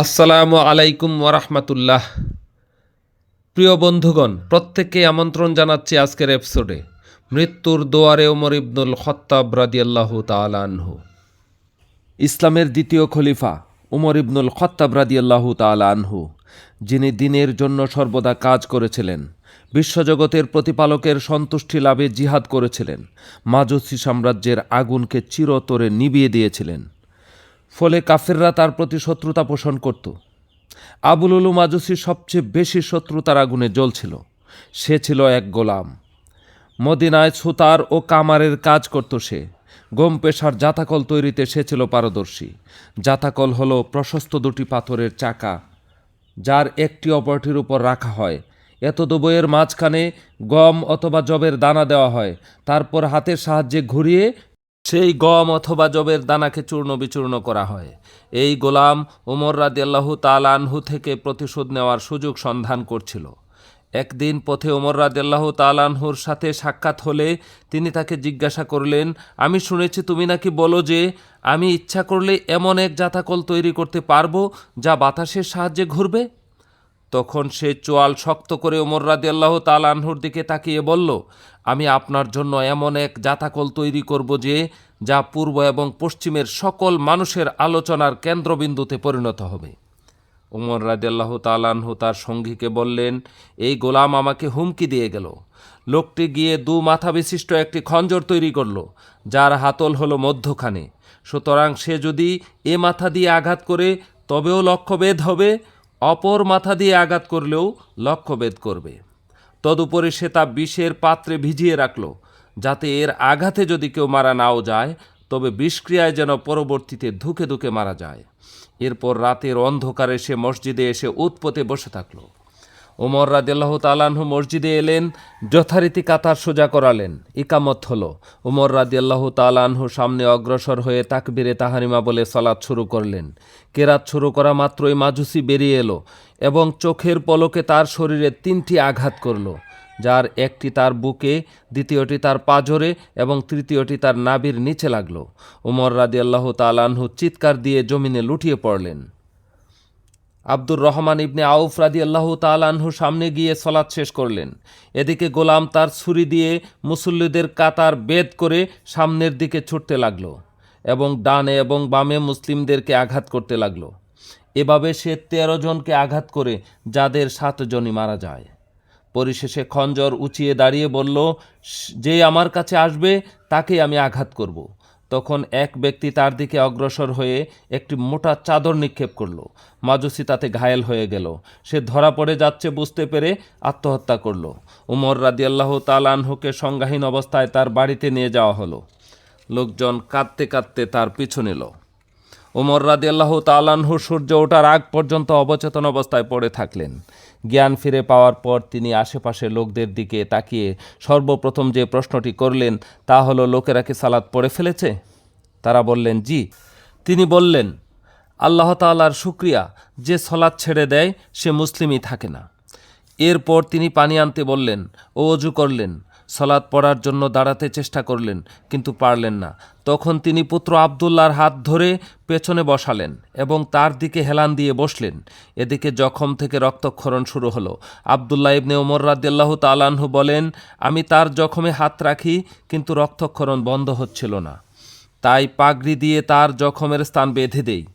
আসসালামু আলাইকুম ওরহমতুল্লাহ প্রিয় বন্ধুগণ, প্রত্যেককে আমন্ত্রণ জানাচ্ছি আজকের এপিসোডে। মৃত্যুর দোয়ারে ওমর ইবনুল খত্তাব রাদিয়াল্লাহু তালানহু ইসলামের দ্বিতীয় খলিফা উমর ইবনুল খত্তাব রাদিয়াল্লাহু তালানহু যিনি দিনের জন্য সর্বদা কাজ করেছিলেন, বিশ্বজগতের প্রতিপালকের সন্তুষ্টি লাভে জিহাদ করেছিলেন, মাজুসি সাম্রাজ্যের আগুনকে চিরতরে নিভিয়ে দিয়েছিলেন। ফলে কাফেররা তার প্রতি শত্রুতা পোষণ করত। আবুল উলু মাজুসি সবচেয়ে বেশি শত্রুতার আগুনে জ্বলছিল। সে ছিল এক গোলাম। মদিনায় সুতার ও কামারের কাজ করত সে। গম পেশার জাতাকল তৈরিতে সে ছিল পারদর্শী। জাতাকল হল প্রশস্ত দুটি পাথরের চাকা, যার একটি অপরটির উপর রাখা হয়। এত বইয়ের মাঝখানে গম অথবা জবের দানা দেওয়া হয়। তারপর হাতের সাহায্যে ঘুরিয়ে সেই গম অথবা জবের দানাকে চূর্ণ বিচূর্ণ করা হয়। এই গোলাম ওমর রাদিয়াল্লাহু তালানহু থেকে প্রতিশোধ নেওয়ার সুযোগ সন্ধান করছিল। একদিন পথে ওমর রাদিয়াল্লাহু তালানহুর সাথে সাক্ষাৎ হলে তিনি তাকে জিজ্ঞাসা করলেন, আমি শুনেছি তুমি নাকি বলো যে, আমি ইচ্ছা করলে এমন এক জাতাকল তৈরি করতে পারব যা বাতাসের সাহায্যে ঘুরবে? তখন সে চোয়াল শক্ত করে ওমর রাদিয়াল্লাহু তালানহুর দিকে তাকিয়ে বলল, আমি আপনার জন্য এমন এক জাতাকল তৈরি করব যে, যা পূর্ব এবং পশ্চিমের সকল মানুষের আলোচনার কেন্দ্রবিন্দুতে পরিণত হবে। ওমর রাদিয়াল্লাহ তালানহু তার সঙ্গীকে বললেন, এই গোলাম আমাকে হুমকি দিয়ে গেল। লোকটি গিয়ে দু মাথা বিশিষ্ট একটি খঞ্জর তৈরি করল, যার হাতল হলো মধ্যখানে। সুতরাং সে যদি এ মাথা দিয়ে আঘাত করে, তবেও লক্ষ্যভেদ হবে অপর মাথা দিয়ে আঘাত করলেও লক্ষ্যভেদ করবে। তদুপরি সে তা বিষের পাত্রে ভিজিয়ে রাখল, যাতে এর আঘাতে যদি কেউ মারা নাও যায়, তবে বিষক্রিয়ায় যেন পরবর্তীতে ধুকে ধুকে মারা যায়। এরপর রাতের অন্ধকারে সে মসজিদে এসে উৎপতে বসে থাকল। ওমর রাদিল্লাহ তালানহু মসজিদে এলেন, যথারীতি কাতার সোজা করালেন। ইকামত হলো ওমর রাদিয়াল্লাহু তালানহু সামনে অগ্রসর হয়ে তাকবিরে তাহারিমা বলে সলাৎ শুরু করলেন। কেরাত শুরু করা মাত্রই মাজুসি বেরিয়ে এলো এবং চোখের পলকে তার শরীরে তিনটি আঘাত করল, যার একটি তার বুকে, দ্বিতীয়টি তার পাজরে এবং তৃতীয়টি তার নাবির নিচে লাগল। উমর রাদি আল্লাহ তালানহু চিৎকার দিয়ে জমিনে লুটিয়ে পড়লেন। আব্দুর রহমান ইবনে আউফ রাদি আল্লাহ তালানহু সামনে গিয়ে সলাৎ শেষ করলেন। এদিকে গোলাম তার ছুরি দিয়ে মুসল্লিদের কাতার বেদ করে সামনের দিকে ছুটতে লাগল এবং ডানে এবং বামে মুসলিমদেরকে আঘাত করতে লাগল। এভাবে সে তেরো জনকে আঘাত করে যাদের সাতজনই মারা যায়। পরিশেষে খঞ্জর উঁচিয়ে দাঁড়িয়ে বলল, যে আমার কাছে আসবে তাকে আমি আঘাত করব। তখন এক ব্যক্তি তার দিকে অগ্রসর হয়ে একটি মোটা চাদর নিক্ষেপ করল। মাজুসি তাতে ঘায়েল হয়ে গেল। সে ধরা পড়ে যাচ্ছে বুঝতে পেরে আত্মহত্যা করল। উমর রাদিয়াল্লাহ তালানহুকে সংজ্ঞাহীন অবস্থায় তার বাড়িতে নিয়ে যাওয়া হলো। লোকজন কাঁদতে কাঁদতে তার পিছু নিল। ওমর রাদিয়াল্লাহ তালানহু সূর্য ওঠার আগ পর্যন্ত অবচেতন অবস্থায় পড়ে থাকলেন। জ্ঞান ফিরে পাওয়ার পর তিনি আশেপাশে লোকদের দিকে তাকিয়ে সর্বপ্রথম যে প্রশ্নটি করলেন, তা হলো, লোকেরা কি সালাদ পড়ে ফেলেছে? তারা বললেন, জি। তিনি বললেন, আল্লাহ তাল্লার শুক্রিয়া, যে সলাদ ছেড়ে দেয়, সে মুসলিমই থাকে না। এরপর তিনি পানি আনতে বললেন, ও অজু করলেন। সলাদ পড়ার জন্য দাঁড়াতে চেষ্টা করলেন, কিন্তু পারলেন না। তখন তিনি পুত্র আবদুল্লার হাত ধরে পেছনে বসালেন এবং তার দিকে হেলান দিয়ে বসলেন। এদিকে জখম থেকে রক্তক্ষরণ শুরু হলো। আবদুল্লাহ ইবনে ওমর রাদিয়াল্লাহ তালানহু বলেন, আমি তার জখমে হাত রাখি, কিন্তু রক্তক্ষরণ বন্ধ হচ্ছিল না। তাই পাগড়ি দিয়ে তার জখমের স্থান বেঁধে দেই।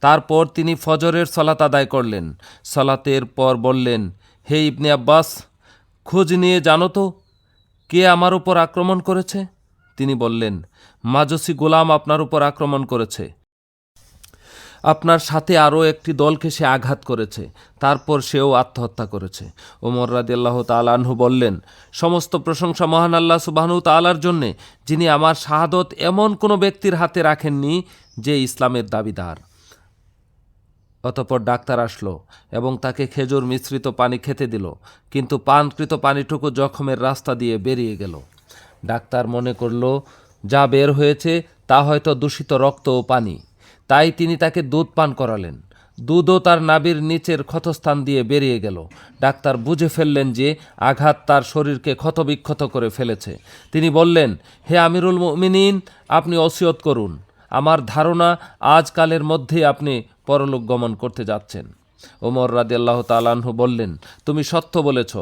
তারপর তিনি ফজরের সলাত আদায় করলেন। সলাতের পর বললেন, হে ইবনে আব্বাস, খোঁজ নিয়ে জানো তো কে আমার উপর আক্রমণ করেছে? তিনি বললেন, মাজসি গোলাম আপনার উপর আক্রমণ করেছে। আপনার সাথে আরও একটি দলকে সে আঘাত করেছে, তারপর সেও আত্মহত্যা করেছে। ওমর রাদিয়াল্লাহ তালানহু বললেন, সমস্ত প্রশংসা মহান আল্লাহ সুবাহনু তালার জন্যে, যিনি আমার শাহাদত এমন কোনো ব্যক্তির হাতে রাখেননি যে ইসলামের দাবিদার। অতপর ডাক্তার আসলো এবং তাকে খেজুর মিশ্রিত পানি খেতে দিল, কিন্তু পানকৃত পানিটুকু জখমের রাস্তা দিয়ে বেরিয়ে গেল। ডাক্তার মনে করল, যা বের হয়েছে তা হয়তো দূষিত রক্ত ও পানি। তাই তিনি তাকে দুধ পান করালেন। দুধও তার নাবির নিচের ক্ষতস্থান দিয়ে বেরিয়ে গেল। ডাক্তার বুঝে ফেললেন যে আঘাত তার শরীরকে ক্ষতবিক্ষত করে ফেলেছে। তিনি বললেন, হে আমিরুল মিনিন আপনি অসিয়ত করুন। আমার ধারণা, আজকালের মধ্যে আপনি পরলোক গমন করতে যাচ্ছেন। ওমর রাদিয়াল্লাহ তালাহু বললেন, তুমি সত্য বলেছ।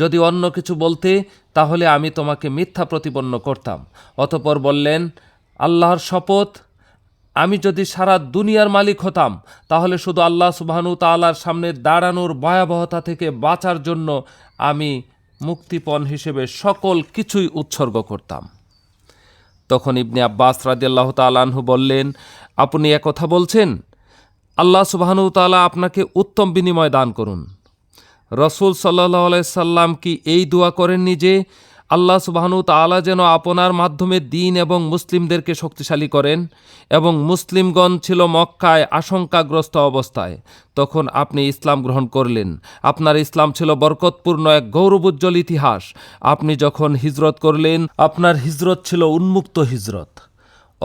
যদি অন্য কিছু বলতে, তাহলে আমি তোমাকে মিথ্যা প্রতিপন্ন করতাম। অতপর বললেন, আল্লাহর শপথ, আমি যদি সারা দুনিয়ার মালিক হতাম, তাহলে শুধু আল্লাহ সুবাহানু তালার সামনে দাঁড়ানোর ভয়াবহতা থেকে বাঁচার জন্য আমি মুক্তিপণ হিসেবে সকল কিছুই উৎসর্গ করতাম। তখন ইবনে আব্বাস রাদিয়াল্লাহ তালাহু বললেন, আপনি একথা বলছেন? আল্লাহ সুবাহানু তালা আপনাকে উত্তম বিনিময় দান করুন। রসুল সাল্লাহ সাল্লাম কি এই দোয়া করেননি যে আল্লাহ সুবাহানু তালা যেন আপনার মাধ্যমে দিন এবং মুসলিমদেরকে শক্তিশালী করেন এবং মুসলিমগণ ছিল মক্কায় আশঙ্কাগ্রস্ত অবস্থায়। তখন আপনি ইসলাম গ্রহণ করলেন। আপনার ইসলাম ছিল বরকতপূর্ণ এক গৌরবোজ্জ্বল ইতিহাস। আপনি যখন হিজরত করলেন, আপনার হিজরত ছিল উন্মুক্ত হিজরত।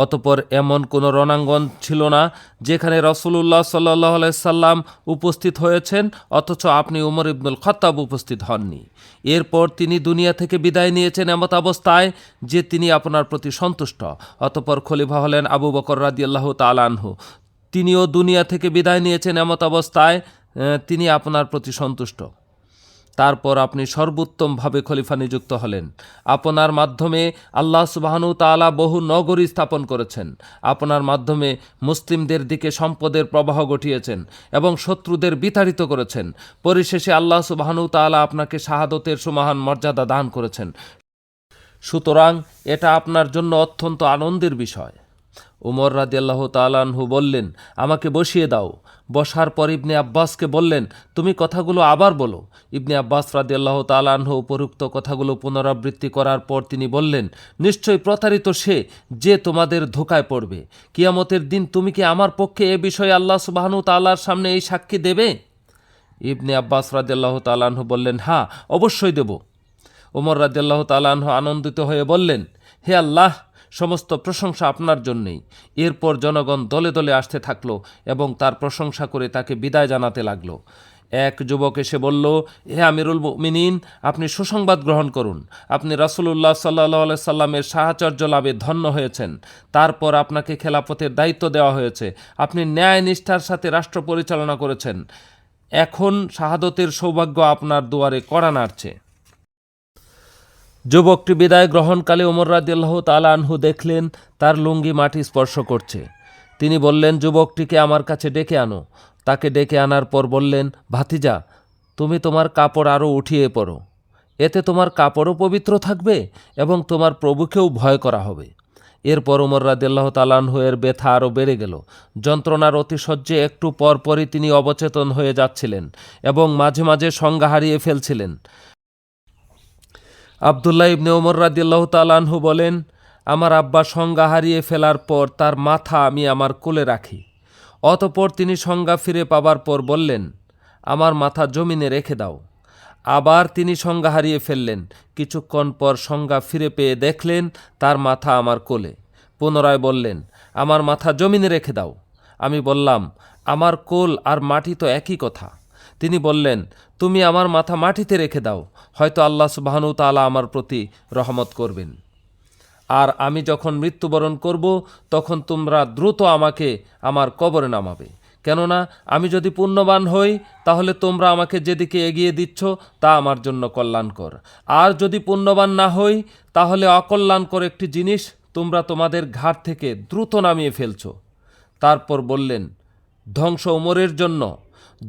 অতপর এমন কোনো রণাঙ্গন ছিল না যেখানে রসুল্লাহ সাল্লাহ সাল্লাম উপস্থিত হয়েছেন, অথচ আপনি উমর ইবনুল খত্তাব উপস্থিত হননি। এরপর তিনি দুনিয়া থেকে বিদায় নিয়েছেন এমত অবস্থায় যে তিনি আপনার প্রতি সন্তুষ্ট। অতপর খলিফা হলেন আবু বকর রাদিয়াল্লাহ তালানহু তিনিও দুনিয়া থেকে বিদায় নিয়েছেন এমত অবস্থায় তিনি আপনার প্রতি সন্তুষ্ট। তারপর আপনি সর্বোত্তমভাবে খলিফা নিযুক্ত হলেন। আপনার মাধ্যমে আল্লাহ সুবাহানু তালা বহু নগরী স্থাপন করেছেন। আপনার মাধ্যমে মুসলিমদের দিকে সম্পদের প্রবাহ ঘটিয়েছেন এবং শত্রুদের বিতাড়িত করেছেন। পরিশেষে আল্লাহ সুবাহানু তালা আপনাকে শাহাদতের সুমহান মর্যাদা দান করেছেন। সুতরাং এটা আপনার জন্য অত্যন্ত আনন্দের বিষয়। উমর রাদিয়াল্লাহ তালানহু বললেন, আমাকে বসিয়ে দাও। বসার পর ইবনে আব্বাসকে বললেন, তুমি কথাগুলো আবার বলো। ইবনে আব্বাস রাদিয়াল্লাহ তালানহু উপরুক্ত কথাগুলো পুনরাবৃত্তি করার পর তিনি বললেন, নিশ্চয়ই প্রতারিত সে যে তোমাদের ধোকায় পড়বে। কিয়ামতের দিন তুমি কি আমার পক্ষে এ বিষয়ে আল্লাহ সুবাহানু তাল্লার সামনে এই সাক্ষী দেবে? ইবনে আব্বাস রাদিয়াল্লাহ তালানহু বললেন হ্যাঁ অবশ্যই দেব। ওমর রাদিয়াল্লাহ তালানহ আনন্দিত হয়ে বললেন, হে আল্লাহ সমস্ত প্রশংসা আপনার জন্যেই। এরপর জনগণ দলে দলে আসতে থাকল এবং তার প্রশংসা করে তাকে বিদায় জানাতে লাগল। এক যুবক এসে বলল হে আমিরুল মিনিন আপনি সুসংবাদ গ্রহণ করুন। আপনি রাসুলুল্লাহ সাল্লাহ সাল্লামের সাহাচর্য লাভে ধন্য হয়েছেন। তারপর আপনাকে খেলাপথের দায়িত্ব দেওয়া হয়েছে। আপনি ন্যায় নিষ্ঠার সাথে রাষ্ট্র পরিচালনা করেছেন। এখন শাহাদতের সৌভাগ্য আপনার দুয়ারে কড়া নাড়ছে। যুবকটি বিদায় গ্রহণকালে ওমর রাদিয়াল্লাহ তালা আনহু দেখলেন, তার লুঙ্গি মাটি স্পর্শ করছে। তিনি বললেন, যুবকটিকে আমার কাছে ডেকে আনো। তাকে ডেকে আনার পর বললেন, ভাতিজা, তুমি তোমার কাপড় আরও উঠিয়ে পড়ো এতে তোমার কাপড়ও পবিত্র থাকবে এবং তোমার প্রভুকেও ভয় করা হবে। এরপর ওমর তালানহু এর ব্যথা আরও বেড়ে গেল। যন্ত্রণার অতিশয্যে একটু পরপরই তিনি অবচেতন হয়ে যাচ্ছিলেন এবং মাঝে মাঝে সংজ্ঞা হারিয়ে ফেলছিলেন। আবদুল্লাহ ইবনে ওমর রাদিয়াল্লাহ তালানহু বলেন, আমার আব্বা সংজ্ঞা হারিয়ে ফেলার পর তার মাথা আমি আমার কোলে রাখি। অতপর তিনি সংজ্ঞা ফিরে পাবার পর বললেন, আমার মাথা জমিনে রেখে দাও। আবার তিনি সংজ্ঞা হারিয়ে ফেললেন। কিছুক্ষণ পর সংজ্ঞা ফিরে পেয়ে দেখলেন, তার মাথা আমার কোলে। পুনরায় বললেন, আমার মাথা জমিনে রেখে দাও। আমি বললাম, আমার কোল আর মাটি তো একই কথা। তিনি বললেন, তুমি আমার মাথা মাটিতে রেখে দাও, হয়তো আল্লাহ সুবাহানু তালা আমার প্রতি রহমত করবেন। আর আমি যখন মৃত্যুবরণ করব, তখন তোমরা দ্রুত আমাকে আমার কবরে নামাবে। কেননা, আমি যদি পুণ্যবান হই, তাহলে তোমরা আমাকে যেদিকে এগিয়ে দিচ্ছ, তা আমার জন্য কল্যাণকর। আর যদি পুণ্যবান না হই, তাহলে অকল্যাণকর একটি জিনিস তোমরা তোমাদের ঘাট থেকে দ্রুত নামিয়ে ফেলছ। তারপর বললেন, ধ্বংস উমরের জন্য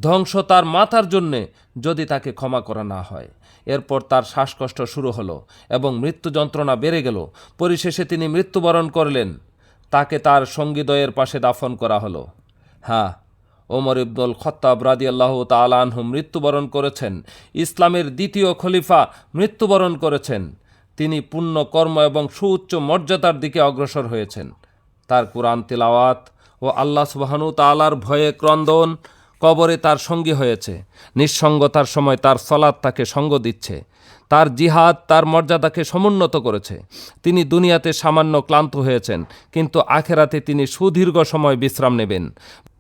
ধ্বংস তার মাথার জন্যে যদি তাকে ক্ষমা করা না হয়। এরপর তার শ্বাসকষ্ট শুরু হলো এবং মৃত্যু যন্ত্রণা বেড়ে গেল। পরিশেষে তিনি মৃত্যুবরণ করলেন। তাকে তার সঙ্গীদয়ের পাশে দাফন করা হলো। হ্যাঁ ওমর ইবনুল খত্তাব রাদিয়াল্লাহ তালানহু মৃত্যুবরণ করেছেন। ইসলামের দ্বিতীয় খলিফা মৃত্যুবরণ করেছেন। তিনি পুণ্য কর্ম এবং সুউচ্চ মর্যাদার দিকে অগ্রসর হয়েছেন। তার কোরআন তেলাওয়াত ও আল্লাহ সুবাহানু তালার ভয়ে ক্রন্দন কবরে তার সঙ্গী হয়েছে। নিঃসঙ্গতার সময় তার সলাদ তাকে সঙ্গ দিচ্ছে। তার জিহাদ তার মর্যাদাকে সমুন্নত করেছে। তিনি দুনিয়াতে সামান্য ক্লান্ত হয়েছেন, কিন্তু আখেরাতে তিনি সুদীর্ঘ সময় বিশ্রাম নেবেন।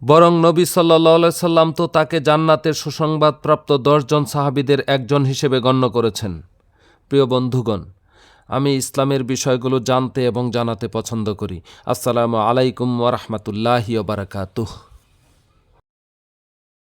বরং নবী সাল্লা সাল্লাম তো তাকে জান্নাতের সুসংবাদপ্রাপ্ত দশজন সাহাবিদের একজন হিসেবে গণ্য করেছেন। প্রিয় বন্ধুগণ, আমি ইসলামের বিষয়গুলো জানতে এবং জানাতে পছন্দ করি। আসসালামু আলাইকুম ওরহমতুল্লাহি বারাকাতুহ।